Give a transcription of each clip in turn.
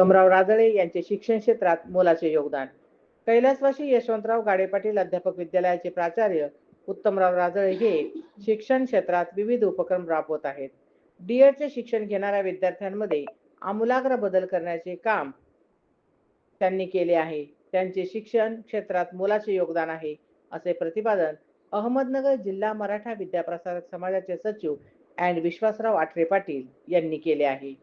उत्तमराव राजळे यांचे शिक्षण क्षेत्रात मोलाचे योगदान. कैलासवासी यशवंतराव गाडे पाटील अध्यापक विद्यालयाचे प्राचार्य उत्तमराव राजळे हे शिक्षण क्षेत्रात विविध उपक्रम राबवत आहेत. डीएडचे शिक्षण घेणाऱ्या विद्यार्थ्यांमध्ये आमूलाग्र बदल करण्याचे काम त्यांनी केले आहे. त्यांचे शिक्षण क्षेत्रात मोलाचे योगदान आहे असे प्रतिपादन अहमदनगर जिल्हा मराठा विद्याप्रसारक समाजाचे सचिव अँड विश्वासराव आठरे पाटील यांनी केले आहे.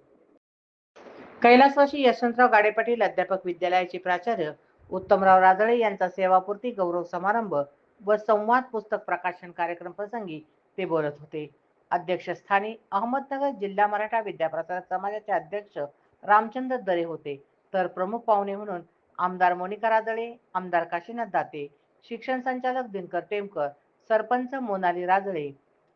कैलासवासी यशवंतराव गाडे पाटील अध्यापक विद्यालयाचे प्राचार्य उत्तमराव राजळे यांचा सेवापूर्ती गौरव समारंभ व संवाद पुस्तक प्रकाशन कार्यक्रम प्रसंगी ते बोलत होते. अध्यक्षस्थानी अहमदनगर जिल्हा मराठा विद्याप्रसारक समाजाचे अध्यक्ष रामचंद्र दरे होते. तर प्रमुख पाहुणे म्हणून आमदार मोनिका राजळे आमदार काशीनाथ दाते शिक्षण संचालक दिनकर टेमकर सरपंच मोनाली राजळे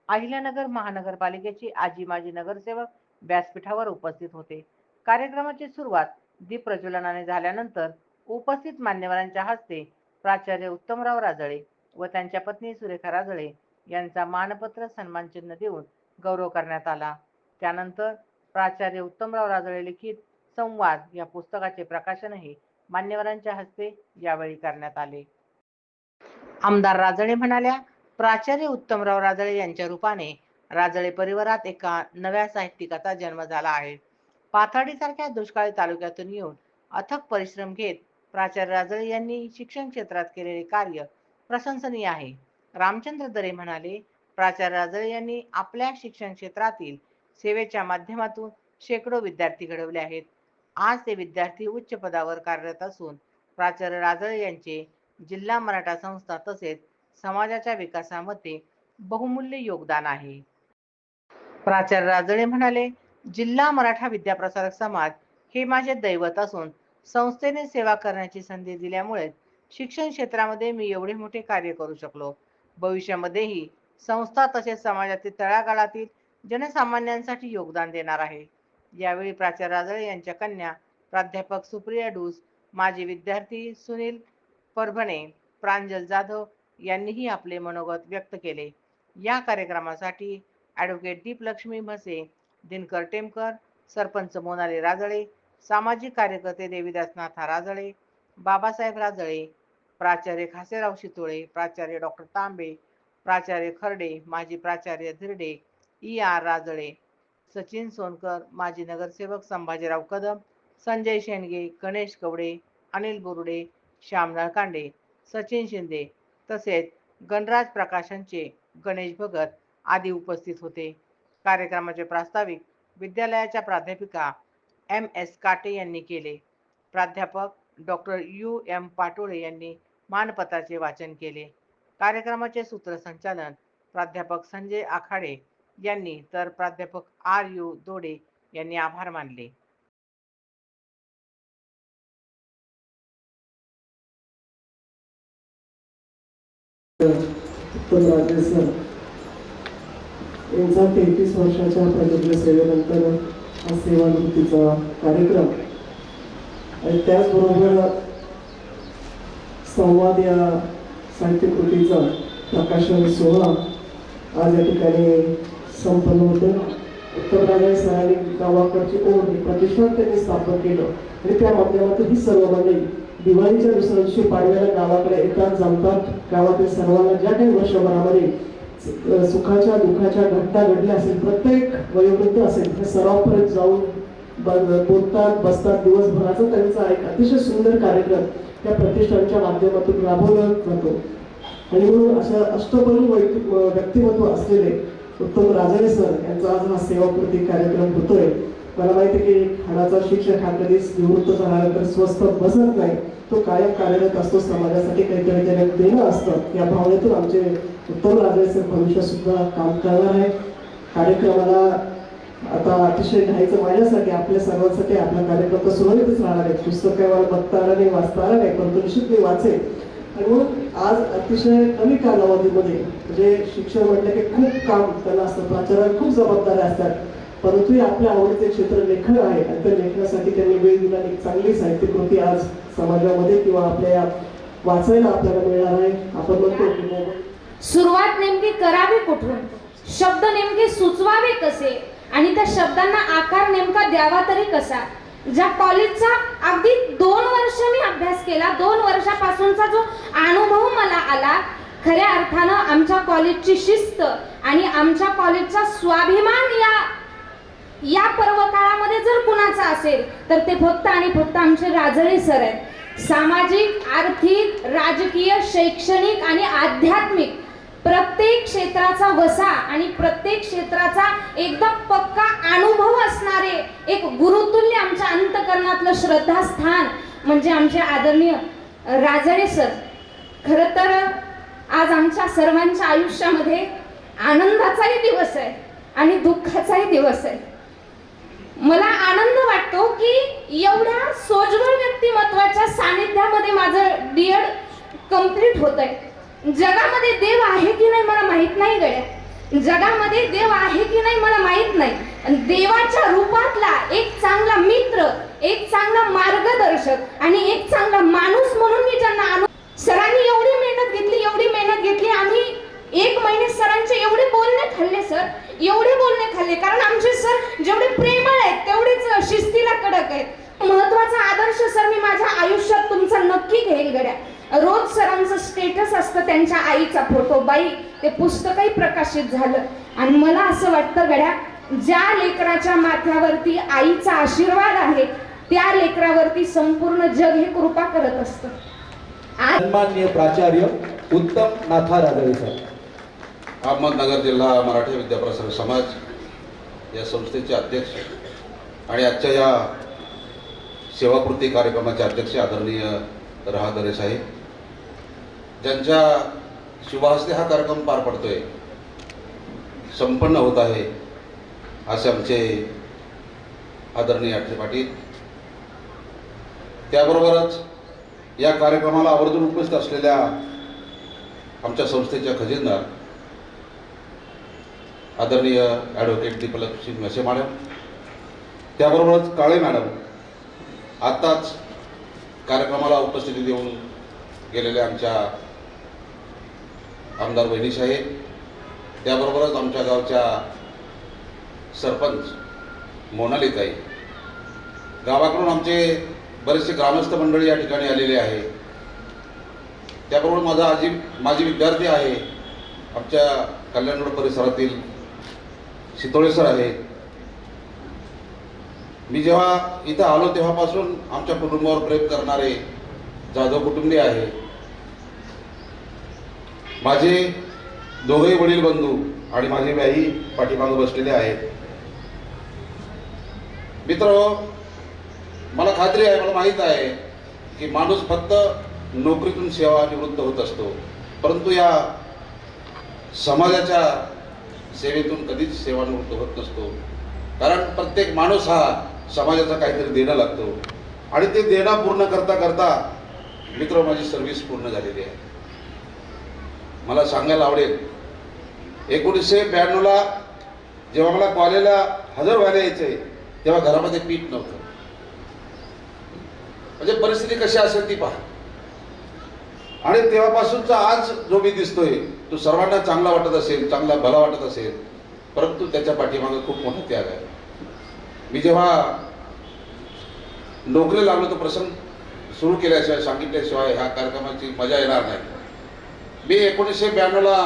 अहिल्यानगर महानगरपालिकेची आजी माजी नगरसेवक व्यासपीठावर उपस्थित होते. कार्यक्रमाची सुरुवात दीप प्रज्वलनाने झाल्यानंतर उपस्थित मान्यवरांच्या हस्ते प्राचार्य उत्तमराव राजळे व त्यांच्या पत्नी सुरेखा राजळे यांचा मानपत्र सन्मानचिन्ह देऊन गौरव करण्यात आला. त्यानंतर प्राचार्य उत्तमराव राजळे लिखित संवाद या पुस्तकाचे प्रकाशनही मान्यवरांच्या हस्ते यावेळी करण्यात आले. आमदार राजळे म्हणाल्या प्राचार्य उत्तमराव राजळे यांच्या रूपाने राजळे परिवारात एका नव्या साहित्यिकाचा जन्म झाला आहे. पाथर्डीसारख्या दुष्काळी तालुक्यातून येऊन अथक परिश्रम घेत प्राचार्य राजळे यांनी शिक्षण क्षेत्रात केलेले कार्य प्रशंसनीय आहे. रामचंद्र दरे म्हणाले प्राचार्य राजळे यांनी आपल्या शिक्षण क्षेत्रातील सेवेच्या माध्यमातून शेकडो विद्यार्थी घडवले आहेत. आज ते विद्यार्थी उच्च पदावर कार्यरत असून प्राचार्य राजळे यांचे जिल्हा मराठा संस्था तसेच समाजाच्या विकासामध्ये बहुमूल्य योगदान आहे. प्राचार्य राजळे म्हणाले जिल्हा मराठा विद्याप्रसारक समाज हे माझे दैवत असून संस्थेने सेवा करण्याची संधी दिल्यामुळे शिक्षण क्षेत्रामध्ये मी एवढे मोठे कार्य करू शकलो. भविष्यामध्येही संस्था तसेच समाजातील तळागाळातील जनसामान्यांसाठी योगदान देणार आहे. यावेळी प्राचार्य राजळे यांच्या कन्या प्राध्यापक सुप्रिया डूस माजी विद्यार्थी सुनील परभणे प्रांजल जाधव यांनीही आपले मनोगत व्यक्त केले. या कार्यक्रमासाठी ॲडव्होकेट दीपलक्ष्मी म्हसे दिनकर टेमकर सरपंच मोनाली राजळे सामाजिक कार्यकर्ते देवीदास नाथा राजळे बाबासाहेब राजळे प्राचार्य खासेराव शितोळे प्राचार्य डॉक्टर तांबे प्राचार्य खर्डे माजी प्राचार्य धिरडे ई आर राजळे सचिन सोनकर माजी नगरसेवक संभाजीराव कदम संजय शेंडगे गणेश कवडे अनिल बोरुडे श्याम नळकांडे सचिन शिंदे तसेच गणराज प्रकाशनचे गणेश भगत आदी उपस्थित होते. कार्यक्रमाचे प्रास्ताविक विद्यालयाच्या प्राध्यापिका एम एस काटे यांनी केले. प्राध्यापक डॉक्टर यू एम पाटोळे यांनी मानपत्राचे वाचन केले. कार्यक्रमाचे सूत्रसंचालन प्राध्यापक संजय आखाडे यांनी तर प्राध्यापक आर यू दोडे यांनी आभार मानले. उत्तम राजे सर यांचा तेहतीस वर्षाच्या प्रदीर्घ सेवेनंतर हा सेवानिवृत्तीचा कार्यक्रम. आणि त्याचबरोबर संवाद या साहित्यकृतीचा प्रकाशन सोहळा आज या ठिकाणी संपन्न होतो. उत्तमराजे सरांनी गावाकडची ओढ प्रतिष्ठान त्यांनी स्थापन केलं. आणि त्या माध्यमातून ही सर्व मंडळी दिवाळीच्या दुसऱ्या दिवशी पाडव्याला गावाकडे येतात जमतात गावातील सर्वांना ज्या काही वर्षभरामध्ये सुखाच्या दुःखाच्या घटना घडल्या असेल प्रत्येक वयोवृद्ध असेल ते सरावपर्यंत जाऊन ब- बोलतात बसतात दिवसभराचा त्यांचा एक अतिशय सुंदर कार्यक्रम त्या प्रतिष्ठानच्या माध्यमातून राबवला जातो. आणि म्हणून अशा अष्टपरी व्यक्ति- व्यक्तिमत्व असलेले उत्तम राजाने सर यांचा आज हा सेवापूर्ती कार्यक्रम होतोय. मला माहिती आहे की हाडाचा शिक्षक हा कधीच निवृत्त झाल्यानंतर स्वस्त बसत नाही. तो कायम कार्यरत असतो समाजासाठी काहीतरी त्याने देणं असतं. या भावनेतून आमचे उत्तम राजाचं सर सुद्धा काम करणार आहे. कार्यक्रमाला आता अतिशय घाईचं माझ्यासाठी आपल्या सर्वांसाठी आपला कार्यक्रम तर सुरळीतच राहणार आहे. पुस्तक काय मला बघता आलं नाही वाचता आलं नाही परंतु निश्चित मी वाचेल. आणि म्हणून आज अतिशय कमी कालावधीमध्ये म्हणजे शिक्षण म्हटलं की खूप काम त्यांना असतं प्राचार्य खूप जबाबदाऱ्या असतात. परंतु आपल्या आवडीचे क्षेत्र लेखन आहे आणि त्या लेखनासाठी त्यांनी वेळ दिला आणि एक चांगली साहित्यकृती आज समाजामध्ये किंवा आपल्या वाचायला आपल्याला मिळणार आहे. आपण म्हणतो की मोबाईल सुरुवात नेमकी करावी कुठून? शब्द नेमके सुचवावे कसे? आणि त्या शब्दांना आकार नेमका द्यावा तरी कसा? ज्या कॉलेजचा अगदी दोन वर्ष मी अभ्यास केला दोन वर्षापासूनचा जो अनुभव मला आला खऱ्या अर्थानं आमच्या कॉलेजची शिस्त आणि आमच्या कॉलेजचा स्वाभिमान या या पर्व काळामध्ये जर कुणाचा असेल तर ते फक्त आणि फक्त आमचे राजळे सर आहेत. सामाजिक आर्थिक राजकीय शैक्षणिक आणि आध्यात्मिक प्रत्येक क्षेत्राचा वसा आणि प्रत्येक क्षेत्राचा एकदम पक्का अनुभव असणारे एक गुरुतुल्य आमच्या अंतकरणातलं श्रद्धास्थान म्हणजे आमचे आदरणीय राजळे सर. खरं तर आज आमच्या सर्वांच्या आयुष्यामध्ये आनंदाचाही दिवस आहे आणि दुःखाचाही दिवस आहे. मला आनंद वाटतो की एवढ्या सोजवळ व्यक्तिमत्वाच्या सानिध्यामध्ये माझं डीएड कंप्लीट होत आहे जगामध्ये देव आहे की नाही मला माहीत नाही गड्या. जगामध्ये देव आहे की नाही मला माहीत नाही. देवाच्या रूपातला एक चांगला मित्र एक चांगला मार्गदर्शक आणि एक चांगला माणूस म्हणून मी ज्यांना आणू. सरांनी एवढी मेहनत घेतली एवढी मेहनत घेतली. आम्ही एक महिने सरांचे एवढे बोलणे खाल्ले सर. एवढे बोलणे खाल्ले. कारण आमचे सर जेव्हा प्रेमळ आहेत तेवढेच शिस्तीला कडक आहेत महत्त्वाचा आदर्श सर मी माझ्या आयुष्यात तुमचा नक्की घेईल गड्या रोज सरांचं स्टेटस असतं त्यांच्या आईचा फोटो बाई ते पुस्तकही प्रकाशित झालं. आणि मला असं वाटतं गड्या ज्या लेकराच्या माथ्यावरती आईचा आशीर्वाद आहे त्या लेकरावरती संपूर्ण जग हे कृपा करत असतं. सन्माननीय प्राचार्य उत्तम नाथा सर अहमदनगर जिल्हा मराठी विद्याप्रसारक समाज या संस्थेचे अध्यक्ष आणि आजच्या या सेवाकृती कार्यक्रमाचे अध्यक्ष आदरणीय रहादरे साहेब. ज्यांच्या शुभहस्ते हा कार्यक्रम पार पडतोय. संपन्न होत आहे असे आमचे आदरणीय अठरे पाटील. त्याबरोबरच या कार्यक्रमाला आवर्जून उपस्थित असलेल्या आमच्या संस्थेच्या खजिनदार आदरणीय ॲडव्होकेट दीपलक्ष्मी मसे मॅडम त्याबरोबरच काळे मॅडम आत्ताच कार्यक्रमाला उपस्थिती देऊन गेलेल्या आमच्या आमदार वहिनीसाहेब त्याबरोबरच आमच्या गावच्या सरपंच मोनालीताई. गावाकडून आमचे बरेचसे ग्रामस्थ मंडळी या ठिकाणी आलेले आहे. त्याबरोबर माझा आजी माझी विद्यार्थी आहे आमच्या कल्याण रोड परिसरातील शितोळे सर मी जेव्हा इथं आलो तेव्हापासून आमच्या कुटुंबावर प्रेम करणारे जाधव कुटुंबीय आहे. माझे दोघेही वडील बंधू आणि माझी बाई पाठीमागं बसलेले आहेत. मित्र मला खात्री आहे मला माहीत आहे की माणूस फक्त नोकरीतून सेवा निवृत्त होत असतो. परंतु या समाजाच्या सेवेतून कधीच सेवानिवृत्त होत नसतो. कारण प्रत्येक माणूस हा समाजाचा काहीतरी देणं लागतो. आणि ते देणं पूर्ण करता करता मित्र माझी सर्व्हिस पूर्ण झालेली आहे. मला सांगायला आवडेल. एकोणीसशे ब्याण्णवला जेव्हा मला कॉलेजला हजर व्हायला यायचं आहे तेव्हा घरामध्ये पीठ नव्हतं. म्हणजे परिस्थिती कशी असेल ती पहा. आणि तेव्हापासूनचा आज जो मी दिसतोय तो सर्वांना चांगला वाटत असेल चांगला भला वाटत असेल परंतु त्याच्या पाठीमागे खूप मोठा त्याग आहे. मी जेव्हा नोकरी लागलो तो प्रसंग सुरू केल्याशिवाय सांगितल्याशिवाय ह्या कार्यक्रमाची मजा येणार नाही. मी एकोणीसशे ब्याण्णवला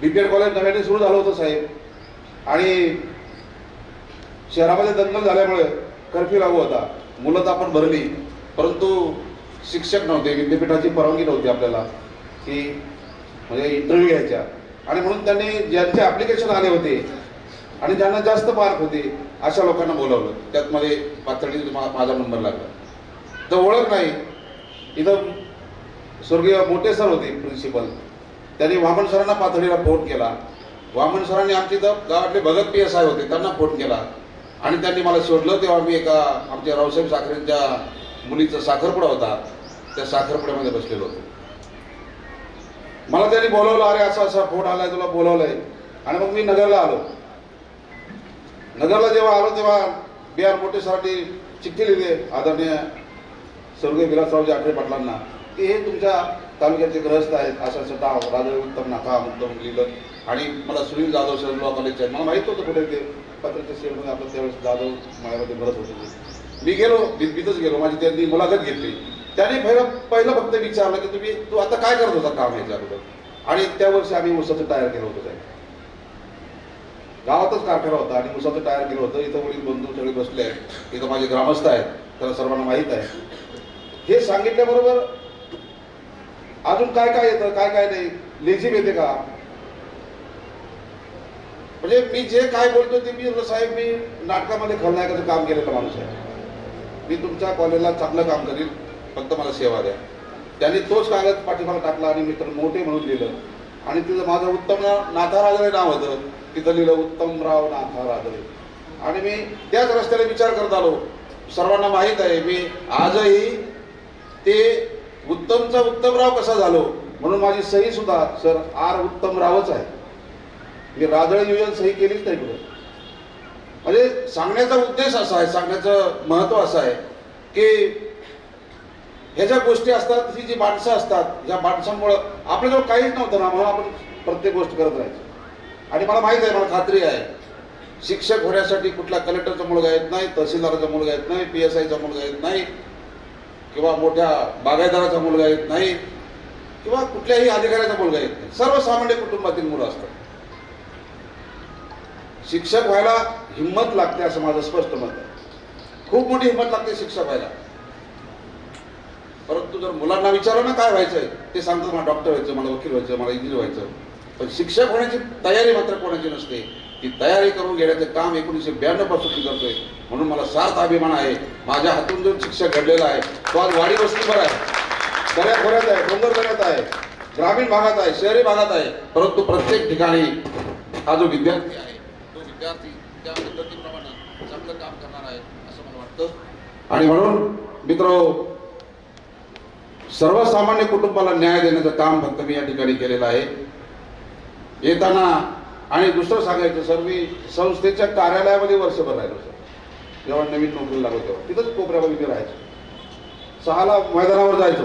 बी पी एड कॉलेज नव्याने सुरू झालं होतं साहेब. आणि शहरामध्ये दंगल झाल्यामुळे कर्फ्यू लागू होता. मुलं तर आपण भरली. परंतु शिक्षक नव्हते विद्यापीठाची परवानगी नव्हती आपल्याला की म्हणजे इंटरव्ह्यू घ्यायच्या. आणि म्हणून त्यांनी ज्यांचे ॲप्लिकेशन आले होते आणि ज्यांना जास्त मार्क होते अशा लोकांना बोलावलं. त्यात मध्ये पातळी माझा नंबर लागला. तर ओळख नाही. इथं स्वर्गीय मोठे सर होते प्रिन्सिपल त्यांनी वामन सरांना पातळीला फोन केला. वामन सरांनी आमच्या इथं गावातले भगत पी एस आय होते त्यांना फोन केला. आणि त्यांनी मला शोधलं तेव्हा मी एका आमच्या रावसाहेब साखरेंच्या मुलीचा साखरपुडा होता. त्या साखरपुड्यामध्ये बसलेलो होतो. मला त्यांनी बोलवलं अरे असा असा फोन आलाय तुला बोलवलंय. आणि मग मी नगरला आलो. नगरला जेव्हा आलो तेव्हा बी आर मोठे सरांनी चिठ्ठी लिहिली आदरणीय स्वर्गीय विलासरावजी आठवे पाटलांना. की हे तुमच्या तालुक्याचे ग्रहस्थ आहेत असं असं नाव राजा उत्तम नाका उत्तम लिहिलं आणि मला सुनील जाधव सर लॉ कॉलेजचे आहेत. मला माहीत होतं कुठे ते. पत्राच्या शेडमध्ये आपलं त्यावेळेस जाधव मायामध्ये भरत होते मी गेलो बिनबितच गेलो. माझी त्यांनी मुलाखत घेतली. त्याने पहिलं पहिलं फक्त विचारलं की तुम्ही तू आता काय करत होता काम याच्या अगोदर? आणि त्या वर्षी आम्ही उसाचं टायर केलं होतं साहेब. गावातच कारखाना होता आणि उसाचं टायर केलं होतं. इथं वडील बंधू सगळे बसले आहेत. इथं माझे ग्रामस्थ आहेत. त्याला सर्वांना माहीत आहे. हे सांगितल्याबरोबर अजून काय काय येतं काय काय नाही? लेझिम येते का? म्हणजे मी जे काय बोलतो ते मी साहेब मी नाटकामध्ये खलनायकाचं काम केलेलं माणूस आहे. मी तुमच्या कॉलेजला चांगलं काम करील फक्त मला सेवा द्या. त्यांनी तोच कागद पाठीमाला टाकला आणि मित्र मोठे म्हणून लिहिलं. आणि तिथं माझं उत्तम नाथाराजरे नाव होतं. तिथं लिहिलं उत्तमराव नाथाराजरे आणि मी त्याच रस्त्याला विचार करत आलो. सर्वांना माहीत आहे मी आजही ते उत्तमचा उत्तमराव कसा झालो? म्हणून माझी सही सुद्धा सर आर उत्तमरावच आहे. मी राजळ नियोजन सही केलीच नाही कुठं. म्हणजे सांगण्याचा उद्देश असा आहे सांगण्याचं महत्त्व असं आहे की ह्या ज्या गोष्टी असतात ही जी माणसं असतात ह्या माणसांमुळं आपल्याजवळ काहीच नव्हतं ना म्हणून आपण प्रत्येक गोष्ट करत राहायचो. आणि मला माहीत आहे मला खात्री आहे. शिक्षक होण्यासाठी कुठला कलेक्टरचा मुलगा येत नाही तहसीलदाराचा मुलगा येत नाही पी एस आयचा मुलगा येत नाही. किंवा मोठ्या बागायदाराचा मुलगा येत नाही किंवा कुठल्याही अधिकाऱ्याचा मुलगा येत नाही. सर्वसामान्य कुटुंबातील मुलं असतात. शिक्षक व्हायला हिंमत लागते असं माझं स्पष्ट मत आहे. खूप मोठी हिंमत लागते शिक्षक व्हायला. परंतु जर मुलांना विचारलं ना काय व्हायचंय ते सांगतात मला डॉक्टर व्हायचं मला वकील व्हायचं मला इंजिनियर व्हायचं. पण शिक्षक होण्याची तयारी मात्र कोणाची नसते. ती तयारी करून घेण्याचं काम एकोणीसशे ब्याण्णवपासून मी करतोय. म्हणून मला सार्थ अभिमान आहे. माझ्या हातून जो शिक्षक घडलेला आहे तो आज वाडी वस्तीवर आहे. दऱ्या खोऱ्यात आहे डोंगर दऱ्यात आहे ग्रामीण भागात आहे शहरी भागात आहे. परंतु प्रत्येक ठिकाणी हा जो विद्यार्थी आहे तो विद्यार्थी त्या पद्धतीप्रमाणे चांगलं काम करणार आहे असं मला वाटतं. आणि म्हणून मित्र सर्वसामान्य कुटुंबाला न्याय देण्याचं काम फक्त मी या ठिकाणी केलेलं आहे. येताना आणि दुसरं सांगायचं सर मी संस्थेच्या कार्यालयामध्ये वर्षभर राहिलो सर. जेव्हा नवीन नोकरी लागलो तेव्हा. तिथंच कोपऱ्यामध्ये मी राहायचो. सहाला मैदानावर जायचो.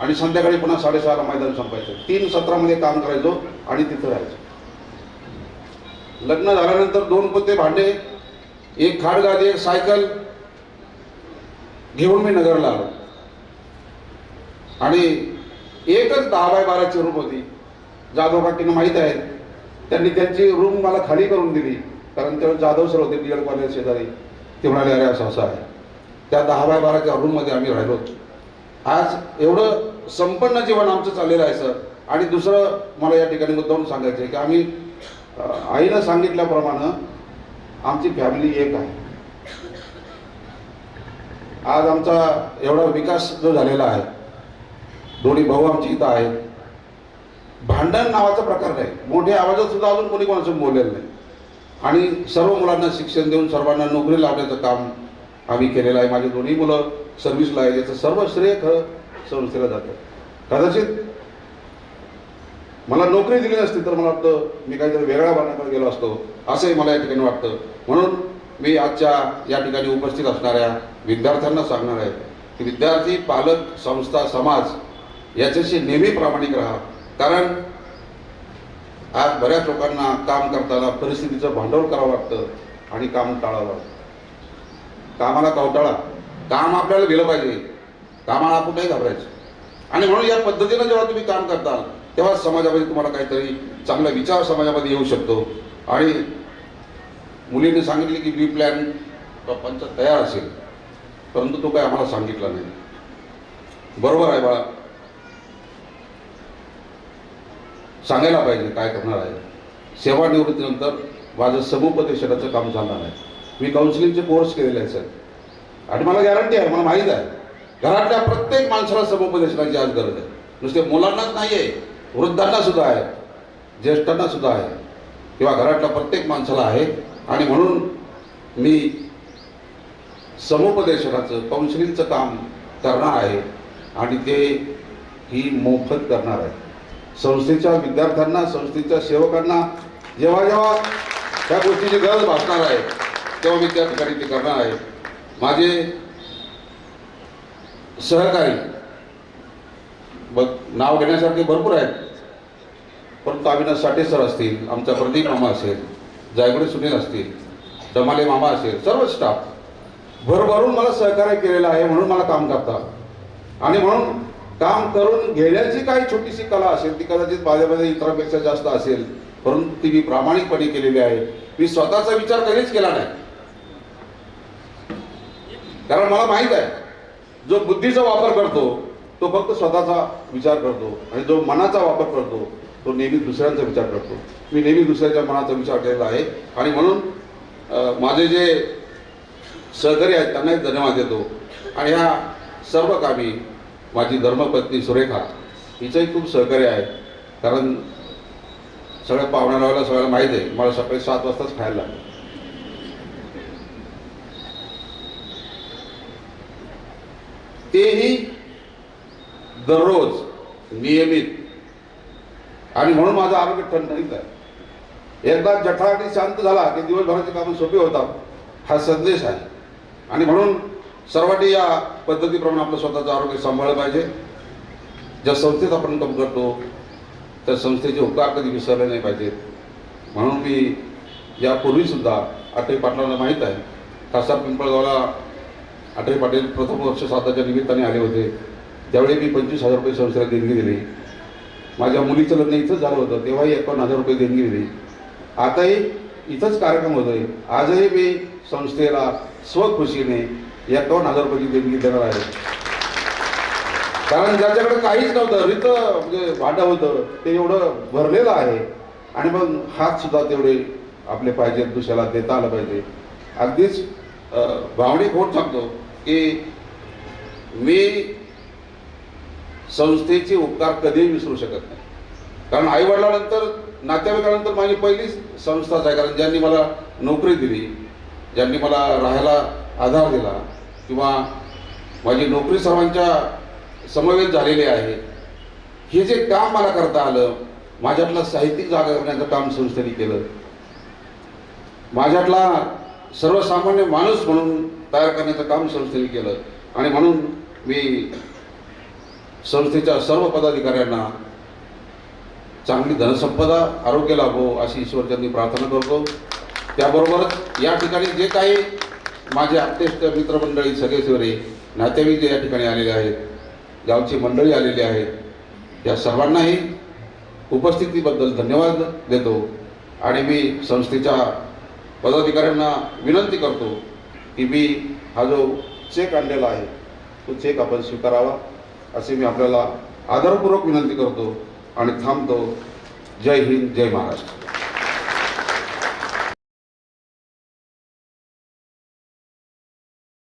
आणि संध्याकाळी पुन्हा साडेसहाला मैदान संपायचं. तीन सत्रामध्ये काम करायचो आणि तिथं राहायचो. लग्न झाल्यानंतर दोन पत्ते भांडे एक खाडगादी एक सायकल घेऊन मी नगरला आलो. आणि एकच दहा बाय बाराची रूम होती. जाधव काकींना माहीत आहे. त्यांनी त्यांची रूम मला खाली करून दिली. कारण त्यावेळेस जाधव सर होते डी एड कॉलेज शेजारी. ते म्हणाले अरे असं असं आहे. त्या दहा बाय बाराच्या रूममध्ये आम्ही राहिलो आज एवढं संपन्न जीवन आमचं चाललेलं आहे सर आणि दुसरं मला या ठिकाणी मुद्दाहून सांगायचं आहे की आम्ही आईनं सांगितल्याप्रमाणे आमची फॅमिली एक आहे. आज आमचा एवढा विकास जो झालेला आहे दोन्ही भाऊ आमची इथं आहेत. भांडण नावाचा प्रकार नाही. मोठ्या आवाजात सुद्धा अजून कोणी कोणाचं बोललेलं नाही. आणि सर्व मुलांना शिक्षण देऊन सर्वांना नोकरी लावण्याचं काम आम्ही केलेलं आहे. माझे दोन्ही मुलं सर्व्हिसला आहे याचं सर्व श्रेय खरं संस्थेला जातं. कदाचित मला नोकरी दिली नसती तर मला वाटतं मी काहीतरी वेगळ्या वर्णाकडे गेलो असतो. असंही मला या ठिकाणी वाटतं. म्हणून मी आजच्या या ठिकाणी उपस्थित असणाऱ्या विद्यार्थ्यांना सांगणार आहे की विद्यार्थी पालक संस्था समाज याच्याशी नेहमी प्रामाणिक राहा. कारण आज बऱ्याच लोकांना काम करताना परिस्थितीचं भांडवल करावं लागतं आणि काम टाळावं लागतं. कामाला कवटाळा. काम आपल्याला दिलं पाहिजे. कामाला आपण नाही घाबरायचं. आणि म्हणून या पद्धतीनं जेव्हा तुम्ही काम करताल तेव्हा समाजामध्ये तुम्हाला काहीतरी चांगला विचार समाजामध्ये येऊ शकतो. आणि मुलीने सांगितले की बी प्लॅन पंच तयार असेल. परंतु तो काय आम्हाला सांगितला नाही. बरोबर आहे बाळा. सांगायला पाहिजे काय करणार आहे. सेवानिवृत्तीनंतर माझं समुपदेशनाचं काम चालणार आहे. मी काउन्सिलिंगचे कोर्स केलेले आहे सर आणि मला गॅरंटी आहे मला माहीत आहे. घरातल्या प्रत्येक माणसाला समुपदेशनाची आज गरज आहे. नुसते मुलांनाच नाही आहे वृद्धांना सुद्धा आहे ज्येष्ठांना सुद्धा आहे. किंवा घरातल्या प्रत्येक माणसाला आहे. आणि म्हणून मी समुपदेशनाचं काउन्सिलिंगचं काम करणार आहे. आणि ते ही मोफत करणार आहे. संस्थेच्या विद्यार्थ्यांना संस्थेच्या सेवकांना जेव्हा जेव्हा त्या गोष्टीची गरज भासणार आहे तेव्हा मी त्या ठिकाणी ते करणार आहे. माझे सहकारी बघ नाव घेण्यासारखे भरपूर आहेत परंतु अविनाश साठे सर असतील आमचा प्रदीप मामा असेल जायगुडे सुनील असतील दमाले मामा असेल सर्व स्टाफ भरभरून मला सहकार्य केलेलं आहे म्हणून मला काम करतात. आणि म्हणून काम करून घेण्याची काही छोटीशी कला असेल ती कदाचित माझ्यामध्ये इतरांपेक्षा जास्त असेल परंतु ती मी प्रामाणिकपणे केलेली आहे. मी स्वतःचा विचार कधीच केला नाही. कारण मला माहीत आहे जो बुद्धीचा वापर करतो तो फक्त स्वतःचा विचार करतो आणि जो मनाचा वापर करतो तो नेहमी दुसऱ्यांचा विचार करतो. मी नेहमी दुसऱ्याच्या मनाचा विचार केलेला आहे आणि म्हणून माझे जे सहकारी आहेत त्यांनाही धन्यवाद देतो. आणि ह्या सर्व कामी माझी धर्मपत्नी सुरेखा हिचंही खूप सहकार्य आहे. कारण सगळ्या पाहुण्याला सगळ्याला माहीत आहे मला सकाळी सात वाजताच खायला लागलं तेही दररोज नियमित. आणि म्हणून माझं आरोग्य ठणठणीत आहे. एकदा जठार शांत झाला की दिवसभराचे कामं सोपे होतात हा संदेश आहे. आणि म्हणून सर्वांनी या पद्धतीप्रमाणे आपलं स्वतःचं आरोग्य सांभाळलं पाहिजे. ज्या संस्थेत आपण काम करतो त्या संस्थेचे उपकार कधी विसरले नाही पाहिजेत. म्हणून मी यापूर्वीसुद्धा आठवी पाटलांना माहीत आहे खासदार पिंपळगावला आठवी पाटील प्रथम वर्ष साताच्या निमित्ताने आले होते. त्यावेळी मी पंचवीस हजार रुपये संस्थेला देणगी दिली. माझ्या मुलीचं लग्न इथंच झालं होतं तेव्हाही एकावन्न हजार रुपये देणगी दिली. आताही इथंच कार्यक्रम होतोय. आजही मी संस्थेला स्वखुशीने या दोन हजार रुपयाची देणगी देणार आहे. कारण ज्याच्याकडे काहीच नव्हतं रित म्हणजे भांडं होतं ते एवढं भरलेलं आहे. आणि मग हात सुद्धा तेवढे आपले पाहिजेत दुसऱ्याला देता आलं पाहिजे. अगदीच भावनिक होत सांगतो की मी संस्थेचे उपकार कधीही विसरू शकत नाही. कारण आई वडिलांनंतर नातेवाईकानंतर माझी पहिलीच संस्थाच आहे. कारण ज्यांनी मला नोकरी दिली ज्यांनी मला राहायला आधार दिला किंवा माझी नोकरी सर्वांच्या समवेत झालेली आहे. हे जे काम मला करता आलं माझ्यातला साहित्यिक जागा करण्याचं काम संस्थेने केलं. माझ्यातला सर्वसामान्य माणूस म्हणून तयार करण्याचं काम संस्थेने केलं. आणि म्हणून मी संस्थेच्या सर्व पदाधिकाऱ्यांना चांगली धनसंपदा आरोग्य लाभो अशी ईश्वरचंदी प्रार्थना करतो. त्याबरोबरच या ठिकाणी जे काही माझे आप्तेष्ट मित्रमंडळी सगळे नातेवाईक जे या ठिकाणी आलेले आहेत. गावची मंडळी आलेली आहेत. या सर्वांनाही उपस्थितीबद्दल धन्यवाद देतो आणि मी संस्थेच्या पदाधिकाऱ्यांना विनंती करतो की मी हा जो चेक आणलेला आहे तो चेक आपण स्वीकारावा असे मी आपल्याला आदरपूर्वक विनंती करतो आणि थांबतो. जय हिंद जय महाराष्ट्र.